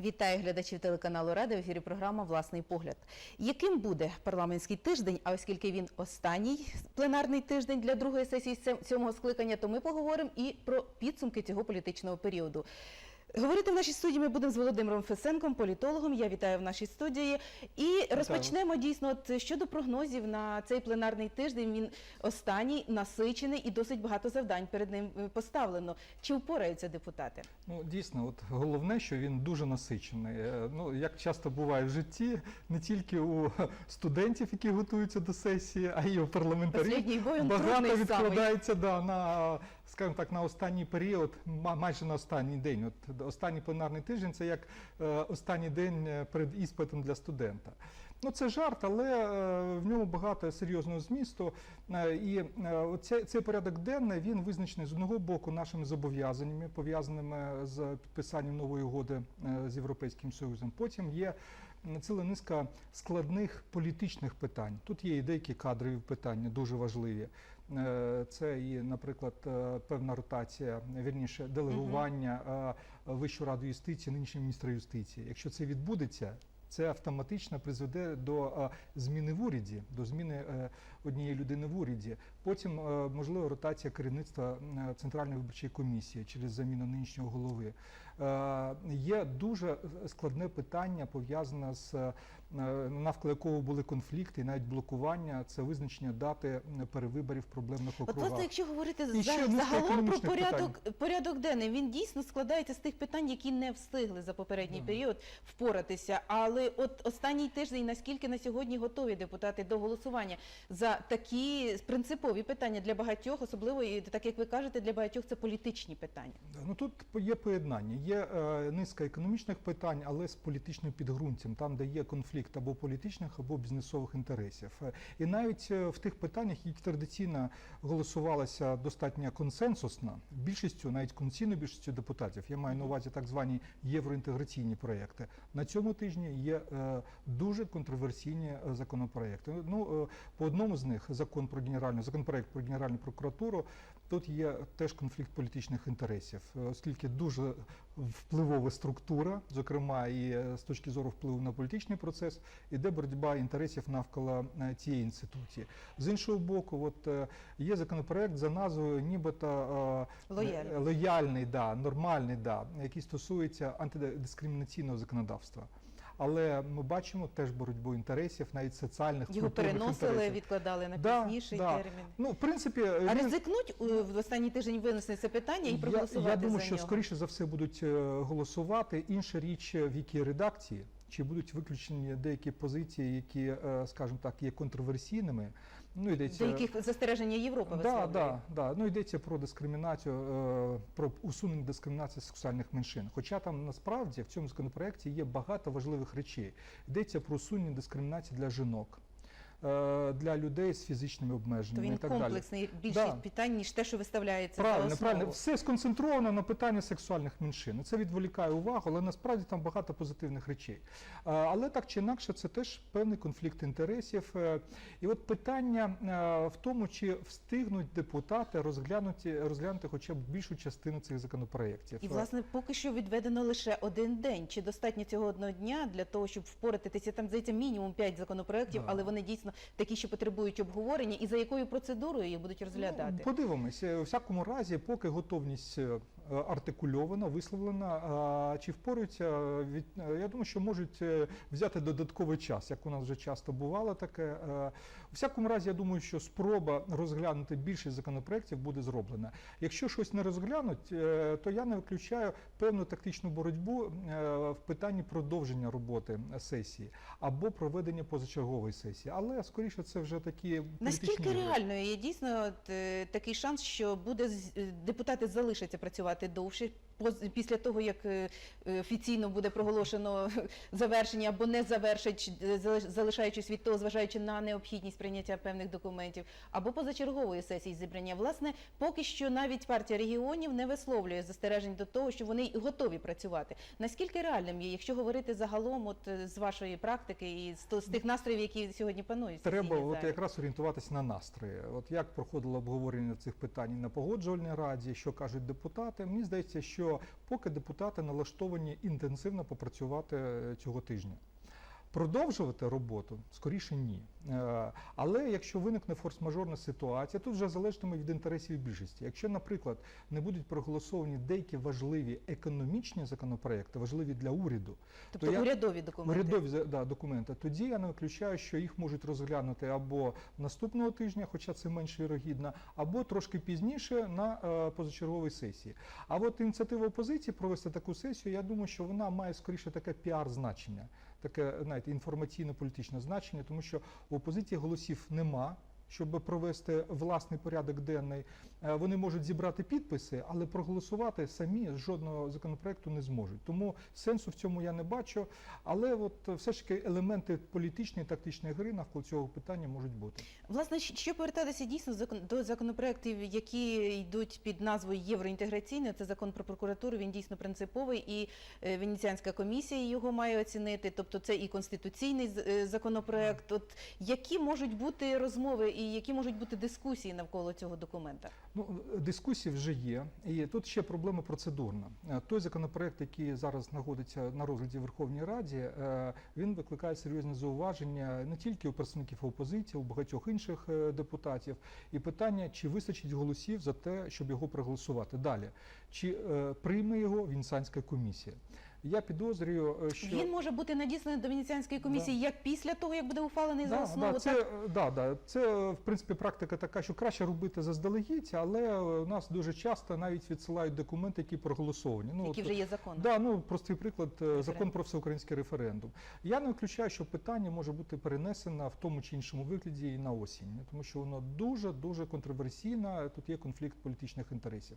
Вітаю глядачів телеканалу Рада. В ефірі програма Власний погляд. Яким буде парламентський тиждень? А оскільки він останній пленарний тиждень для другої сесії цього скликання, то ми поговоримо і про підсумки цього політичного періоду. Говорити в нашій студії ми будемо з Володимиром Фесенком, політологом. Я вітаю в нашій студії. І розпочнемо дійсно от щодо прогнозів на цей пленарний тиждень. Він останній насичений і досить багато завдань перед ним е, поставлено. Чи впораються депутати? Ну дійсно, от головне, що він дуже насичений. Е, Ну як часто буває в житті, не тільки у студентів, які готуються до сесії, а й у парламентарів. Багато відкладається да, на, скажімо так, на останній період, ма- майже на останній день. От останній пленарний тиждень це як е, останній день е, перед іспитом для студента. Ну це жарт, але е, в ньому багато серйозного змісту. І оце- цей порядок денний він визначений з одного боку нашими зобов'язаннями, пов'язаними з підписанням нової угоди з Європейським Союзом. Потім є ціла низка складних політичних питань. Тут є і деякі кадрові питання, дуже важливі. Е, Це і, наприклад, е, певна ротація, вірніше, делегування е, Вищу раду юстиції, нинішнього міністра юстиції. Якщо це відбудеться, це автоматично призведе до зміни в уряді, до зміни однієї людини в уряді. Потім можливо ротація керівництва центральної виборчої комісії через заміну нинішнього голови. Є дуже складне питання пов'язане з навколо якого були конфлікти, і навіть блокування. Це визначення дати перевиборів проблемних От власне, якщо говорити за, загалом про порядок, порядок денний, він дійсно складається з тих питань, які не встигли за попередній Да. період впоратися. Але от останній тиждень, наскільки на сьогодні готові депутати до голосування за такі принципові питання для багатьох, особливо і так як ви кажете, для багатьох це політичні питання. Ну тут є поєднання. Є е, низка економічних питань, але з політичним підґрунтям, там, де є конфлікт або політичних, або бізнесових інтересів. Е, І навіть е, в тих питаннях, які традиційно голосувалися достатньо консенсусно, більшістю, навіть конституційною більшістю депутатів, я маю на увазі так звані євроінтеграційні проекти. На цьому тижні є е, дуже контроверсійні законопроекти. Ну по одному з них закон про генеральну законопроект про генеральну прокуратуру. Тут є теж конфлікт політичних інтересів, е, оскільки дуже впливова структура, зокрема і е, з точки зору впливу на політичний процес, іде боротьба інтересів навколо е, цієї інституції. З іншого боку, от є законопроект за назвою, нібито Лояльний. лояльний, да, нормальний, да, який стосується антидискримінаційного законодавства. Але ми бачимо теж боротьбу інтересів, навіть соціальних Його переносили, інтересів. відкладали на Да, пізніший да. термін. Ну, в принципі, А він- ризикнуть в останній тиждень винесли це питання і я, проголосувати я думаю, за що нього? скоріше за все будуть е, голосувати. Інша річ, е, в якій редакції, чи будуть виключені деякі позиції, які, е, скажімо так, є контроверсійними. Ну, йдеться, Деяких застереження Європи да, висловлює. да, да. Ну, йдеться про дискримінацію, е, про усунення дискримінації сексуальних меншин. Хоча там насправді в цьому законопроекті є багато важливих речей. Йдеться про усунення дискримінації для жінок. Е, Для людей з фізичними То обмеженнями він і так далі. комплексний більшість Да. питань, ніж те, що виставляється Правильно, за правильно. Все сконцентровано на питанні сексуальних меншин. Це відволікає увагу, але насправді там багато позитивних речей. Е, Але так чи інакше, це теж певний конфлікт інтересів. Е, І от питання в тому, чи встигнуть депутати розглянути, розглянути хоча б більшу частину цих законопроєктів. І власне поки що відведено лише один день. Чи достатньо цього одного дня для того, щоб впоратися? Там здається мінімум п'ять законопроєктів, Да. але вони дійсно такі, що потребують обговорення, і за якою процедурою їх будуть розглядати. Ну, подивимось. Е, У всякому разі, поки готовність е, артикульована, висловлена, чи впораються, е, від, е, я думаю, що можуть е, взяти додатковий час, як у нас вже часто бувало таке. Е, У всякому разі, я думаю, що спроба розглянути більшість законопроєктів буде зроблена. Якщо щось не розглянуть, е, то я не виключаю певну тактичну боротьбу е, в питанні продовження роботи сесії або проведення позачергової сесії. Але скоріше це вже такі Наскільки ігри. реальною є дійсно от, е, такий шанс, що буде е, депутати залишаться працювати ते दोषी після того, як е, офіційно буде проголошено завершення або не завершить, е, залишаючись від того, зважаючи на необхідність прийняття певних документів, або позачергової сесії зібрання. Власне, поки що навіть партія регіонів не висловлює застережень до того, що вони готові працювати. Наскільки реальним є, якщо говорити загалом, от е, з вашої практики і з, з тих настроїв, які сьогодні панують? Треба от якраз орієнтуватися на настрої. От як проходило обговорення цих питань на погоджувальній раді, що кажуть депутати. Мені здається, що поки депутати налаштовані інтенсивно попрацювати е, цього тижня. Продовжувати роботу скоріше ні. Е, Але якщо виникне форс-мажорна ситуація, тут вже залежатиме від інтересів більшості. Якщо, наприклад, не будуть проголосовані деякі важливі економічні законопроекти, важливі для уряду, Тобто я- урядові документи. урядові да, документи, тоді я не виключаю, що їх можуть розглянути або наступного тижня, хоча це менш вірогідно, або трошки пізніше на е, позачерговій сесії. А от ініціатива опозиції провести таку сесію, я думаю, що вона має скоріше таке піар-значення, таке знаєте, інформаційно-політичне значення, тому що у опозиції голосів нема. Щоб провести власний порядок денний, Е, вони можуть зібрати підписи, але проголосувати самі з жодного законопроекту не зможуть. Тому сенсу в цьому я не бачу. Але от все ж таки елементи політичної тактичної гри навколо цього питання можуть бути. Власне, що повертатися дійсно до законопроєктів, які йдуть під назвою євроінтеграційний, це закон про прокуратуру, він дійсно принциповий, і е, Венеціанська комісія його має оцінити. Тобто це і конституційний е, законопроект. От які можуть бути розмови і які можуть бути дискусії навколо цього документа? Ну, дискусії вже є, і тут ще проблема процедурна. Е, Той законопроект, який зараз знаходиться на розгляді в Верховній Раді, е, він викликає серйозні зауваження не тільки у представників опозиції, у багатьох інших е, депутатів. І питання, чи вистачить голосів за те, щоб його проголосувати далі, чи е, прийме його Венеціанська комісія. Я підозрюю, е, що Він може бути надісланий до Венеціанської комісії як після того, як буде ухвалений за Да, основу, да, це, так е, да, да, це е, в принципі практика така, що краще робити заздалегідь, але у нас дуже часто навіть відсилають документи, які проголосовані. Ну, які от, вже є законом. Да, ну простий приклад е, закон про всеукраїнський референдум. Я не виключаю, що питання може бути перенесено в тому чи іншому вигляді і на осінь, тому що воно дуже дуже контроверсійне. Тут є конфлікт політичних інтересів.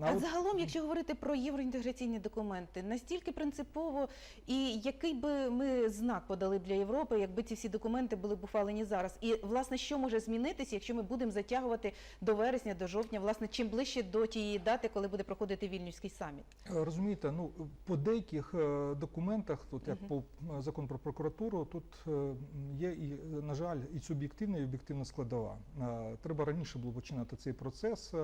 А от- загалом, якщо говорити про євроінтеграційні документи, настільки принципово, і який би ми знак подали для Європи, якби ці всі документи були б ухвалені зараз? І власне, що може змінитися, якщо ми будемо затягувати до вересня, до жовтня, власне, чим ближче до тієї дати, коли буде проходити вільнюський саміт? Е, Розумієте, ну по деяких е, документах, тут як Мгм. по е, закон про прокуратуру, тут є і на жаль, і суб'єктивна, і об'єктивна складова. Треба раніше було починати цей процес.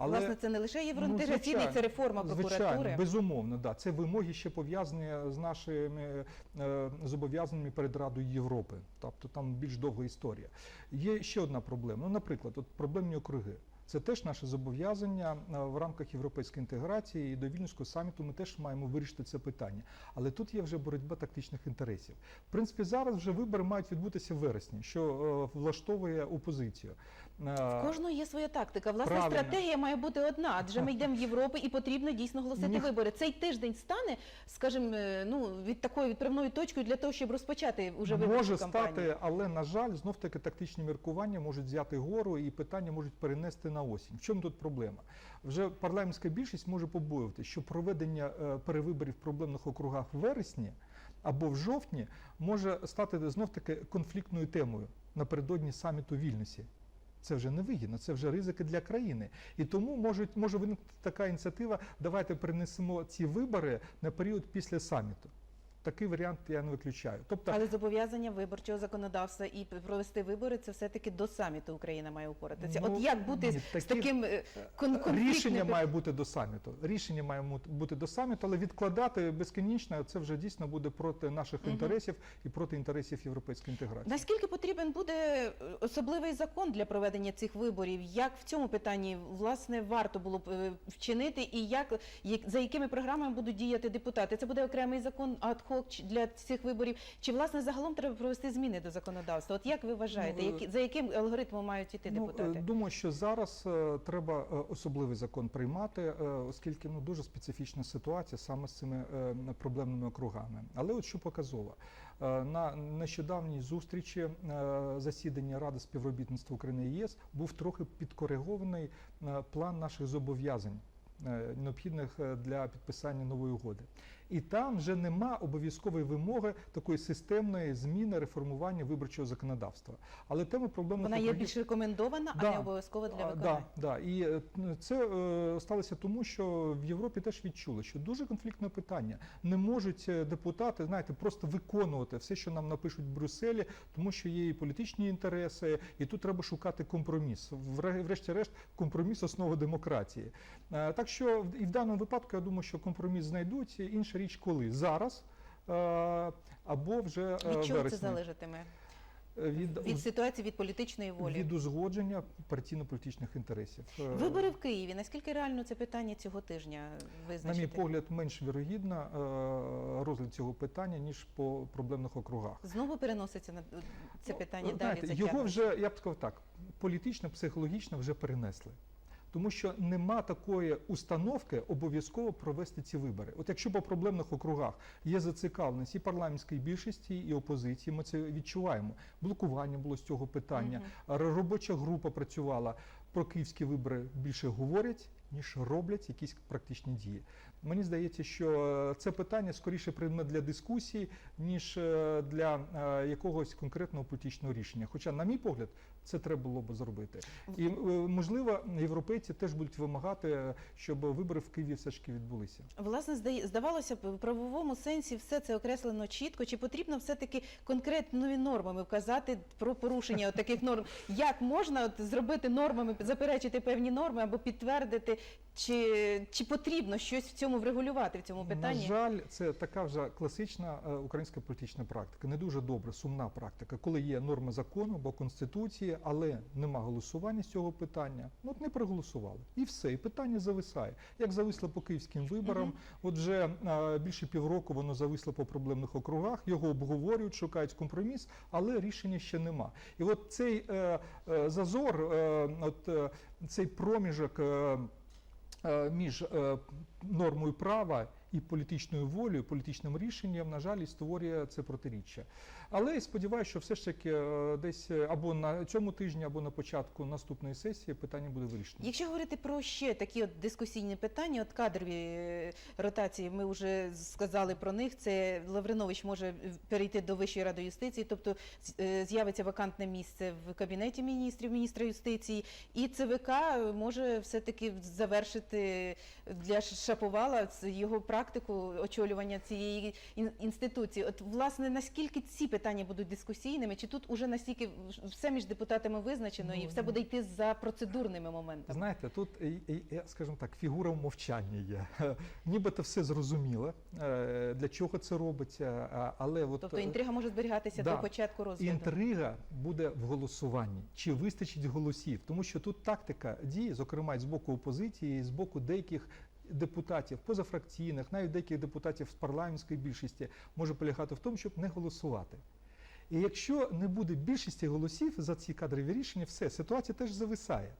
Але власне, це не лише євроінтеграційний, Ну, звичайно, це реформа Звичайно, безумовно, да. Це вимоги ще пов'язані з нашими е, зобов'язаннями перед Радою Європи. Тобто там більш довга історія. Є ще одна проблема. Ну, наприклад, от проблемні округи. Це теж наше зобов'язання е, в рамках європейської інтеграції і до Вільнюського саміту ми теж маємо вирішити це питання. Але тут є вже боротьба тактичних інтересів. В принципі, зараз вже вибори мають відбутися в вересні, що е, влаштовує опозицію. Е, В Кожного є своя тактика. Власне, Правильно. стратегія має бути одна, адже ми йдемо в Європу і потрібно дійсно голосити Ніх- вибори. Цей тиждень стане, скажімо, е, ну від такою відправною точкою для того, щоб розпочати вже виборчу може кампанію. стати, але на жаль, знов таки тактичні міркування можуть взяти гору і питання можуть перенести на осінь. В чому тут проблема? Вже парламентська більшість може побоювати, що проведення е, перевиборів в проблемних округах в вересні або в жовтні може стати знов таки конфліктною темою напередодні саміту в Вільнюсі. Це вже не вигідно, це вже ризики для країни. І тому можуть, може виникнути така ініціатива, давайте перенесемо ці вибори на період після саміту. Такий варіант я не виключаю. Тобто Але зобов'язання виборчого законодавства і провести вибори це все-таки до саміту Україна має упоратися. Ну, От як бути ні, з таким е, конфліктним Рішення має бути до саміту. Рішення має бути до саміту, але відкладати безкінечно це вже дійсно буде проти наших Мгм. інтересів і проти інтересів європейської інтеграції. Наскільки потрібен буде е, особливий закон для проведення цих виборів? Як в цьому питанні власне варто було б е, вчинити, і як, за якими програмами будуть діяти депутати? Це буде окремий закон ад-хок чи- для цих виборів? Чи власне загалом треба провести зміни до законодавства? От як ви вважаєте, Ну, які за яким алгоритмом мають іти Ну, депутати? е, думаю, що зараз е, треба е, особливий закон приймати, е, оскільки ну дуже специфічна ситуація саме з цими е, проблемними округами. Але от що показово Е, на нещодавній зустрічі е, засідання Ради співробітництва України і ЄС був трохи підкоригований е, план наших зобов'язань. е, Необхідних для підписання нової угоди, І там вже нема обов'язкової вимоги такої системної зміни реформування виборчого законодавства. Але тема проблемних Вона є більш рекомендована, а не обов'язкова для виконання. Да, да. І е, це е, сталося тому, що в Європі теж відчули, що дуже конфліктне питання. Не можуть е, депутати, знаєте, просто виконувати все, що нам напишуть в Брюсселі, тому що є і політичні інтереси, і тут треба шукати компроміс. Врешті-решт, компроміс основа демократії. Е, Так що і в даному випадку я думаю, що компроміс знайдуть. Інша річ, коли зараз. е, Або вже е, Від чого це залежатиме? Е, Від, Від ситуації, від політичної волі. від узгодження партійно-політичних інтересів. Е, Вибори в Києві. Наскільки реально це питання цього тижня На мій погляд, менш вірогідно е, розгляд цього питання, ніж по проблемних округах. Знову переноситься на це Ну, питання е, далі. знаєте, його вже, я б сказав так, політично, психологічно вже перенесли. Тому що нема такої установки обов'язково провести ці вибори. От якщо по проблемних округах є зацікавленість і парламентської більшості, і опозиції, ми це відчуваємо. Блокування було з цього питання. Р- Робоча група працювала про київські вибори більше говорять, ніж роблять якісь практичні дії. Мені здається, що е, це питання скоріше предмет для дискусії, ніж е, для е, якогось конкретного політичного рішення. Хоча, на мій погляд, це треба було б зробити. І можливо, європейці теж будуть вимагати, щоб вибори в Києві все ж таки відбулися. Власне, здавалося б, в правовому сенсі все це окреслено чітко. Чи потрібно все-таки конкретними нормами вказати про порушення таких норм? Як можна от зробити нормами, заперечити певні норми або підтвердити, чи, чи потрібно щось в цьому врегулювати в цьому питанні? На жаль, це така вже класична е, українська політична практика. Не дуже добра, сумна практика, коли є норма закону або конституції, але нема голосування з цього питання. Ну от не проголосували. І все, і питання зависає. Як зависло по київським виборам, Мгм. от вже е, більше півроку воно зависло по проблемних округах, його обговорюють, шукають компроміс, але рішення ще нема. І от цей е, е, зазор, е, от е, цей проміжок. Е, між е, нормою права і політичною волею, політичним рішенням, на жаль, і створює це протиріччя. Але я сподіваюся, що все ж таки е, десь е, або на цьому тижні, або на початку наступної сесії питання буде вирішено. Якщо говорити про ще такі от дискусійні питання, от кадрові е, ротації, ми вже сказали про них. Це Лавринович може перейти до Вищої ради юстиції, тобто з'явиться вакантне місце в кабінеті міністрів, міністра юстиції, і ЦВК може все-таки завершити для Шаповала ц- його практику очолювання цієї ін- інституції. От власне наскільки ці питання будуть дискусійними, чи тут уже настільки все між депутатами визначено, і Ну, все буде йти за процедурними моментами? Знаєте, тут і- і- я скажімо так, фігура мовчання є. Нібито все зрозуміло, е, для чого це робиться, але от Тобто е, інтрига може зберігатися да. до початку розгляду. Інтрига буде в голосуванні. Чи вистачить голосів? Тому що тут тактика діє, зокрема з боку опозиції, і з боку деяких депутатів позафракційних, навіть деяких депутатів з парламентської більшості, може полягати в тому, щоб не голосувати. І якщо не буде більшості голосів за ці кадрові рішення, все, ситуація теж зависає.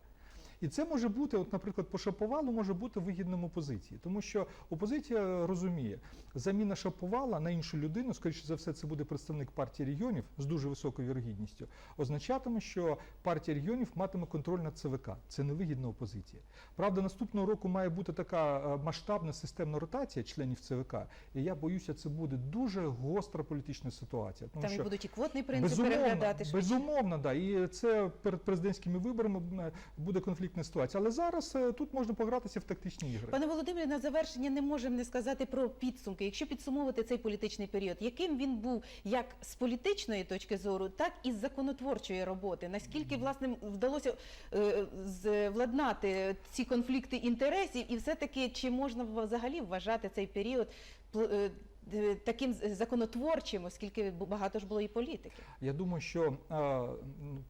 І це може бути, от, наприклад, по Шаповалу може бути вигідним опозиції, тому що опозиція розуміє, заміна Шаповала на іншу людину, скоріше за все, це буде представник партії регіонів з дуже високою вірогідністю, означатиме, що партія регіонів матиме контроль над ЦВК. Це невигідна опозиція. Правда, наступного року має бути така е, масштабна системна ротація членів ЦВК, і я боюся, це буде дуже гостра політична ситуація. Тому Там що будуть і квотний принцип Безумовно, переглядати. безумовно, да. І це перед президентськими виборами е, буде конфліктна ситуація. Але зараз е, тут можна погратися в тактичні ігри. Пане Володимире, на завершення не можемо не сказати про підсумки. Якщо підсумовувати цей політичний період, яким він був як з політичної точки зору, так і з законотворчої роботи. Наскільки власне вдалося е, владнати ці конфлікти інтересів, і все-таки чи можна взагалі вважати цей період е, е, таким законотворчим, оскільки багато ж було і політики? Я думаю, що е,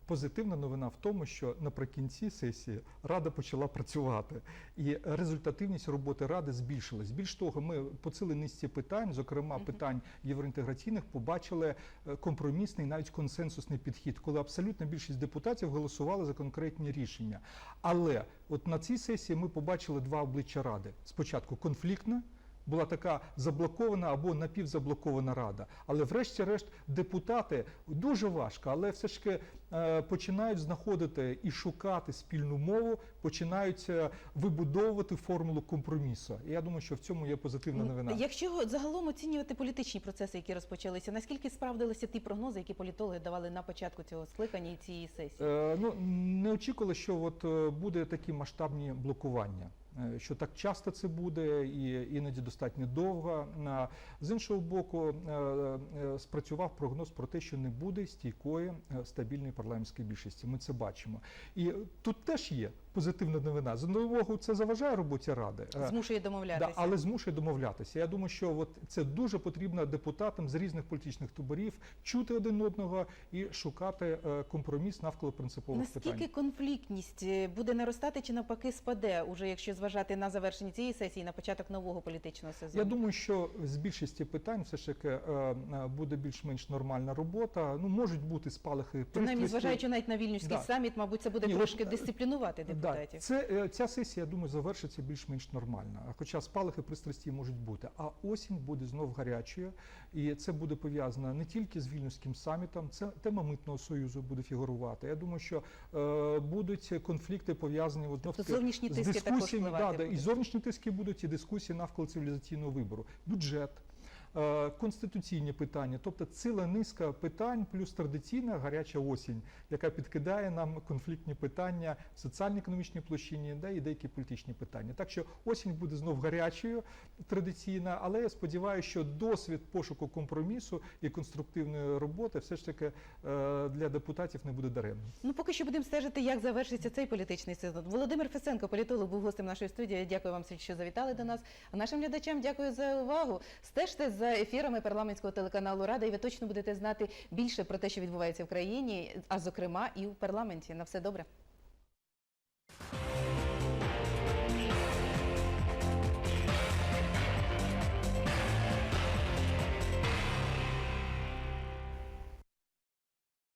позитивна новина в тому, що наприкінці сесії Рада почала працювати, і результативність роботи Ради збільшилась. Більш того, ми по цілій низці питань, зокрема питань євроінтеграційних, побачили е, компромісний, навіть консенсусний підхід, коли абсолютна більшість депутатів голосували за конкретні рішення. Але от на цій сесії ми побачили два обличчя Ради: спочатку конфліктне. Була така заблокована або напівзаблокована рада. Але врешті-решт депутати дуже важко, але все ж таки е, починають знаходити і шукати спільну мову, починають е, вибудовувати формулу компромісу. І я думаю, що в цьому є позитивна новина. Якщо загалом оцінювати політичні процеси, які розпочалися, наскільки справдилися ті прогнози, які політологи давали на початку цього скликання і цієї сесії? Е, ну, не очікували, що от е, буде такі масштабні блокування. Е, Що так часто це буде, і іноді достатньо довго. З іншого боку, е, е, спрацював прогноз про те, що не буде стійкої стабільної парламентської більшості. Ми це бачимо. І тут теж є позитивна новина. З одного це заважає роботі ради. Змушує домовлятися. Да, але змушує домовлятися. Я думаю, що от це дуже потрібно депутатам з різних політичних таборів чути один одного і шукати компроміс навколо принципових Наскільки питань. конфліктність е, буде наростати чи навпаки спаде, уже якщо зважати на завершення цієї сесії, на початок нового політичного сезону? Я думаю, що з більшості питань все ж таки е, е, буде більш-менш нормальна робота. Ну можуть бути спалахи Принаймні, зважаючи навіть на вільнюський Да. саміт, мабуть, це буде Ні, трошки от, е, дисциплінувати Да, депутатів. це е, ця сесія, я думаю, завершиться більш-менш нормально. Хоча спалахи пристрасті можуть бути. А осінь буде знов гарячою, і це буде пов'язано не тільки з вільнюським самітом, це тема митного союзу буде фігурувати. Я думаю, що е, будуть конфлікти пов'язані от, Тобто зовнішні з дискусіями. Да, да, і зовнішні тиски будуть, і дискусії навколо цивілізаційного вибору, бюджет. Е, Конституційні питання, тобто ціла низка питань, плюс традиційна гаряча осінь, яка підкидає нам конфліктні питання в соціально-економічній площині, да і деякі політичні питання. Так що осінь буде знов гарячою традиційна, але я сподіваюся, що досвід пошуку компромісу і конструктивної роботи все ж таки е, для депутатів не буде даремним. Ну, поки що будемо стежити, як завершиться цей політичний сезон. Володимир Фесенко, політолог, був гостем нашої студії. Дякую вам, що завітали до нас. А нашим глядачам дякую за увагу. Стежте за ефірами парламентського телеканалу Рада, і ви точно будете знати більше про те, що відбувається в країні, а зокрема і в парламенті. На все добре.